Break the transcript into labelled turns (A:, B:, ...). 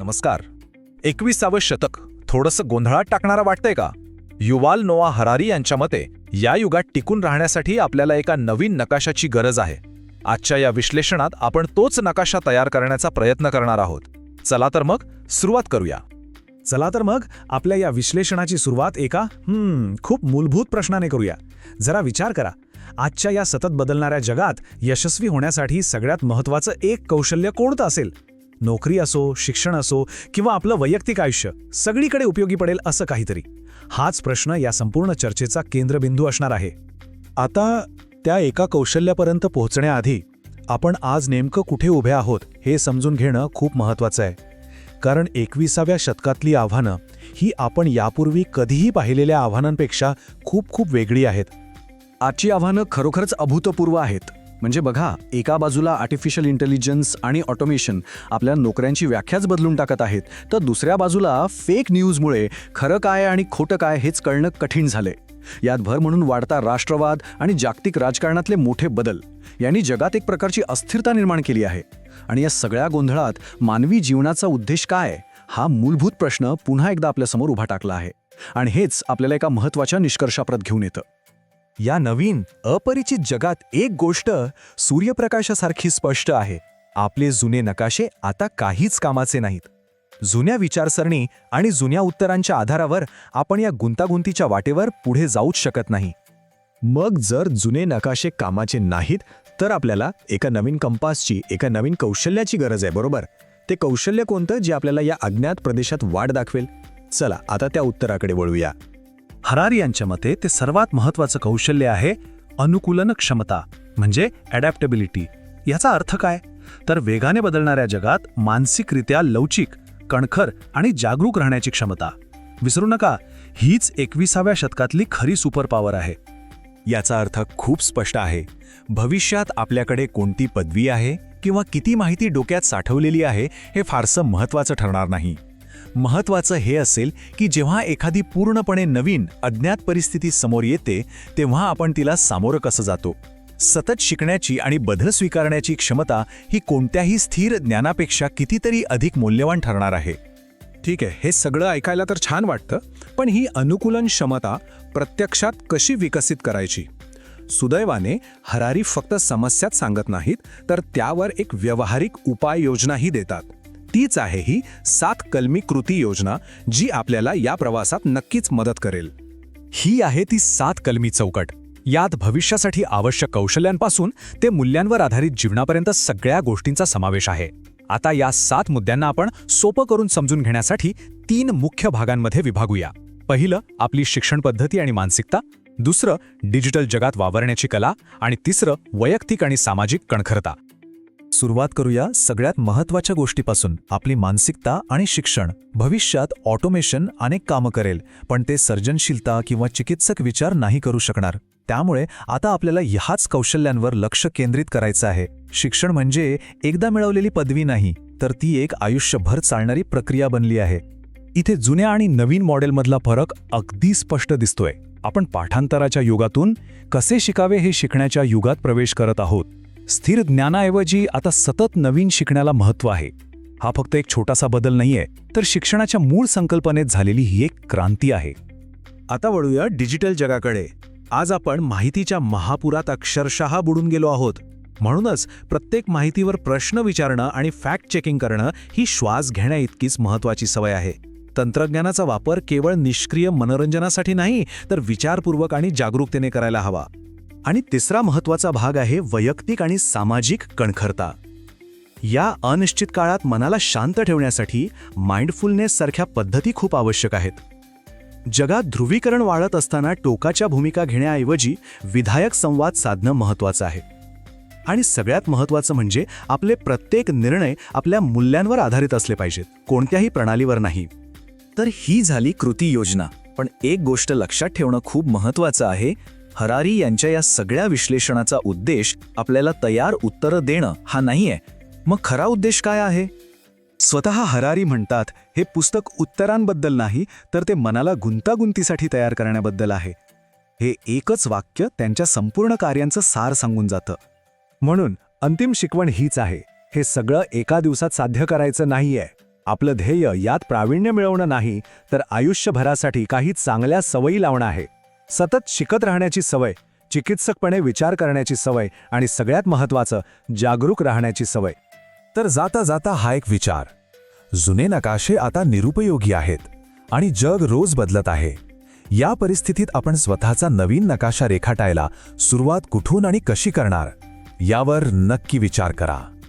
A: नमस्कार. एकविसावं शतक. थोडंसं गोंधळात टाकणारा वाटतंय का? युवाल नोआ हरारी यांच्या मते या युगात टिकून राहण्यासाठी आपल्याला एका नवीन नकाशाची गरज आहे. आजच्या या विश्लेषणात आपण तोच नकाशा तयार करण्याचा प्रयत्न करणार आहोत. चला तर मग सुरुवात करूया.
B: चला तर मग आपल्या या विश्लेषणाची सुरुवात एका हम्म खूप मूलभूत प्रश्नाने करूया. जरा विचार करा. आजच्या या सतत बदलणाऱ्या जगात यशस्वी होण्यासाठी सगळ्यात महत्त्वाचं एक कौशल्य कोणतं असेल? नोकरी असो शिक्षण असो किंवा आपलं वैयक्तिक आयुष्य सगळीकडे उपयोगी पडेल असं काहीतरी. हाच प्रश्न या संपूर्ण चर्चेचा केंद्रबिंदू असणार आहे.
C: आता त्या एका कौशल्यापर्यंत पोहोचण्याआधी आपण आज नेमकं कुठे उभे आहोत हे समजून घेणं खूप महत्त्वाचं आहे. कारण एकविसाव्या शतकातली आव्हानं ही आपण यापूर्वी कधीही पाहिलेल्या आव्हानांपेक्षा खूप खूप वेगळी आहेत.
D: आजची आव्हानं खरोखरच अभूतपूर्व आहेत. म्हणजे बघा एका बाजूला आर्टिफिशियल इंटेलिजन्स आणि ऑटोमेशन आपल्या नोकऱ्यांची व्याख्याच बदलून टाकत आहेत तर दुसऱ्या बाजूला फेक न्यूजमुळे खरं काय आणि खोटं काय हेच कळणं कठीण झाले यात भर म्हणून वाढता राष्ट्रवाद आणि जागतिक राजकारणातले मोठे बदल. यांनी जगात एक प्रकारची अस्थिरता निर्माण केली आहे. आणि या सगळ्या गोंधळात मानवी जीवनाचा उद्देश काय हा मूलभूत प्रश्न पुन्हा एकदा आपल्यासमोर उभा टाकला आहे. आणि हेच आपल्याला एका महत्त्वाच्या निष्कर्षाप्रत घेऊन येतं.
C: या नवीन अपरिचित जगात एक गोष्ट सूर्यप्रकाशासारखी स्पष्ट आहे. आपले जुने नकाशे आता काहीच कामाचे नाहीत. जुन्या विचारसरणी आणि जुन्या उत्तरांच्या आधारावर आपण या गुंतागुंतीच्या वाटेवर पुढे जाऊच शकत नाही. मग जर जुने नकाशे कामाचे नाहीत तर आपल्याला एका नवीन कंपासची एका नवीन कौशल्याची गरज आहे बरोबर? ते कौशल्य कोणतं जे आपल्याला या अज्ञात प्रदेशात वाट दाखवेल? चला आता त्या उत्तराकडे वळूया.
B: हरारी यांच्या मते ते सर्वात महत्त्वाचं कौशल्य आहे अनुकूलन क्षमता म्हणजे ॲडॅप्टेबिलिटी याचा अर्थ काय? तर वेगाने बदलणाऱ्या जगात मानसिकरित्या लवचिक कणखर आणि जागरूक राहण्याची क्षमता. विसरू नका हीच एकविसाव्या शतकातली खरी सुपर पॉवर आहे.
C: याचा अर्थ खूप स्पष्ट आहे. भविष्यात आपल्याकडे कोणती पदवी आहे किंवा किती माहिती डोक्यात साठवलेली आहे हे फारसं महत्त्वाचं ठरणार नाही. महत्त्वाचं हे असेल की जेव्हा एखादी पूर्णपणे नवीन अज्ञात परिस्थिती समोर येते तेव्हा आपण तिला सामोरं कसं जातो? सतत शिकण्याची आणि बदल स्वीकारण्याची क्षमता ही कोणत्याही स्थिर ज्ञानापेक्षा कितीतरी अधिक मौल्यवान ठरणार आहे.
B: ठीक आहे हे सगळं ऐकायला तर छान वाटतं पण ही अनुकूलन क्षमता प्रत्यक्षात कशी विकसित करायची? सुदैवाने हरारी फक्त समस्याच सांगत नाहीत तर त्यावर एक व्यावहारिक उपाययोजनाही देतात. तीच आहे ही सात कलमी कृती योजना जी आपल्याला या प्रवासात नक्कीच मदत करेल.
C: ही आहे ती सात कलमी चौकट. यात भविष्यासाठी आवश्यक कौशल्यांपासून ते मूल्यांवर आधारित जीवनापर्यंत सगळ्या गोष्टींचा समावेश आहे. आता या सात मुद्द्यांना आपण सोपं करून समजून घेण्यासाठी तीन मुख्य भागांमध्ये विभागूया. पहिलं आपली शिक्षण पद्धती आणि मानसिकता. दुसरं डिजिटल जगात वावरण्याची कला. आणि तिसरं वैयक्तिक आणि सामाजिक कणखरता. सुरुवात करूया सगळ्यात महत्त्वाच्या गोष्टीपासून. आपली मानसिकता आणि शिक्षण. भविष्यात ऑटोमेशन अनेक कामं करेल पण ते सर्जनशीलता किंवा चिकित्सक विचार नाही करू शकणार. त्यामुळे आता आपल्याला ह्याच कौशल्यांवर लक्ष केंद्रित करायचं आहे. शिक्षण म्हणजे एकदा मिळवलेली पदवी नाही तर ती एक आयुष्यभर चालणारी प्रक्रिया बनली आहे. इथे जुन्या आणि नवीन मॉडेलमधला फरक अगदी स्पष्ट दिसतोय. आपण पाठांतराच्या युगातून कसे शिकावे हे शिकण्याच्या युगात प्रवेश करत आहोत? स्थिर ज्ञानाऐवजी आता सतत नवीन शिकण्याला महत्त्व आहे. हा फक्त एक छोटासा बदल नाहीये तर शिक्षणाच्या मूळ संकल्पनेत झालेली ही एक क्रांती आहे.
B: आता वळूया डिजिटल जगाकडे. आज आपण माहितीच्या महापुरात अक्षरशः बुडून गेलो आहोत. म्हणूनच प्रत्येक माहितीवर प्रश्न विचारणं आणि फॅक्ट चेकिंग करणं ही श्वास घेण्या इतकीच महत्त्वाची सवय आहे. तंत्रज्ञानाचा वापर केवळ निष्क्रिय मनोरंजनासाठी नाही तर विचारपूर्वक आणि जागरूकतेने करायला हवा.
C: आणि तिसरा महत्त्वाचा भाग आहे वैयक्तिक आणि सामाजिक कणखरता. या अनिश्चित काळात मनाला शांत ठेवण्यासाठी माइंडफुलनेस सारख्या पद्धती खूप आवश्यक आहेत. जगात ध्रुवीकरण वाढत असताना टोकाच्या भूमिका घेण्याऐवजी विधायक संवाद साधणं महत्वाचं आहे. आणि सगळ्यात महत्वाचं म्हणजे आपले प्रत्येक निर्णय आपल्या मूल्यांवर आधारित असले पाहिजेत कोणत्याही प्रणालीवर नाही.
E: तर ही झाली कृती योजना. पण एक गोष्ट लक्षात ठेवणं खूप महत्वाचं आहे हरारी यांच्या या सगळ्या विश्लेषणाचा उद्देश आपल्याला तयार उत्तरं देणं हा नाहीये. मग खरा उद्देश काय आहे?
C: स्वतः हरारी म्हणतात हे पुस्तक उत्तरांबद्दल नाही तर ते मनाला गुंतागुंतीसाठी तयार करण्याबद्दल आहे. हे एकच वाक्य त्यांच्या संपूर्ण कार्यांचं सार सांगून जातं.
B: म्हणून अंतिम शिकवण हीच आहे. हे सगळं एका दिवसात साध्य करायचं नाहीये. आपलं ध्येय यात प्रावीण्य मिळवणं नाही तर आयुष्यभरासाठी काही चांगल्या सवयी लावणं आहे. सतत शिकत राहण्याची सवय चिकित्सकपणे विचार करण्याची सवय आणि सगळ्यात महत्त्वाचं जागरूक राहण्याची सवय.
A: तर जाता जाता हा एक विचार. जुने नकाशे आता निरुपयोगी आहेत आणि जग रोज बदलत आहे. या परिस्थितीत आपण स्वतःचा नवीन नकाशा रेखाटायला सुरुवात कुठून आणि कशी करणार? यावर नक्की विचार करा.